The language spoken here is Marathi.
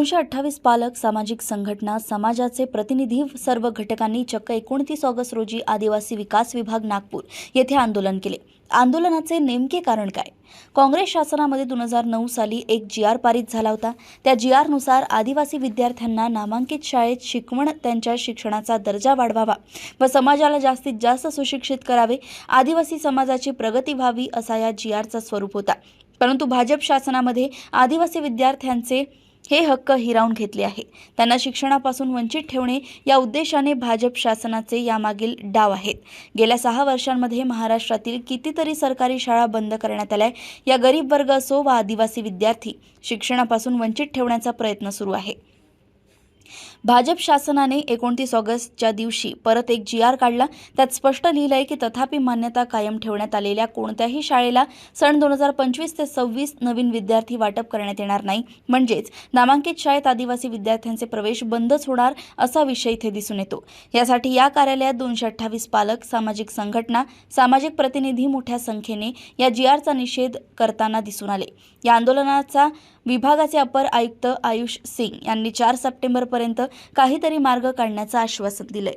दोनशे अठ्ठावीस पालक सामाजिक संघटना समाजाचे प्रतिनिधी सर्व घटकांनी चक्क एकोणतीस ऑगस्ट रोजी आदिवासी विकास विभाग नागपूर येथे आंदोलन केले. आंदोलनाचे नेमके कारण काय? काँग्रेस शासनामध्ये दोन हजार नऊ साली एक जी आर पारित झाला होता. त्या जी आरनुसार आदिवासी विद्यार्थ्यांना नामांकित शाळेत शिकवण त्यांच्या शिक्षणाचा दर्जा वाढवावा व समाजाला जास्तीत जास्त सुशिक्षित करावे. आदिवासी समाजाची प्रगती व्हावी असा या जी आरचा स्वरूप होता. परंतु भाजप शासनामध्ये आदिवासी विद्यार्थ्यांचे हे हक्क हिरावून घेतले आहे. त्यांना शिक्षणापासून वंचित ठेवणे या उद्देशाने भाजप शासनाचे यामागील डाव आहेत. गेल्या सहा वर्षांमध्ये महाराष्ट्रातील कितीतरी सरकारी शाळा बंद करण्यात आल्या या गरीब वर्ग असो वा आदिवासी विद्यार्थी शिक्षणापासून वंचित ठेवण्याचा प्रयत्न सुरू आहे. भाजप शासनाने एकोणतीस ऑगस्टच्या दिवशी परत एक जी आर काढला. त्यात स्पष्ट लिहिलं आहे की तथापि मान्यता कायम ठेवण्यात आलेल्या कोणत्याही शाळेला सन दोन हजार पंचवीस ते सव्वीस नवीन विद्यार्थी वाटप करण्यात येणार नाही. म्हणजेच नामांकित शाळेत आदिवासी विद्यार्थ्यांचे प्रवेश बंदच होणार असा विषय इथे दिसून येतो. यासाठी या कार्यालयात दोनशे अठ्ठावीस पालक सामाजिक संघटना सामाजिक प्रतिनिधी मोठ्या संख्येने या जी आरचा निषेध करताना दिसून आले. या आंदोलनाचा विभागाचे अपर आयुक्त आयुष सिंग यांनी चार सप्टेंबरपर्यंत काहीतरी मार्ग काढण्याचं आश्वासन दिलंय.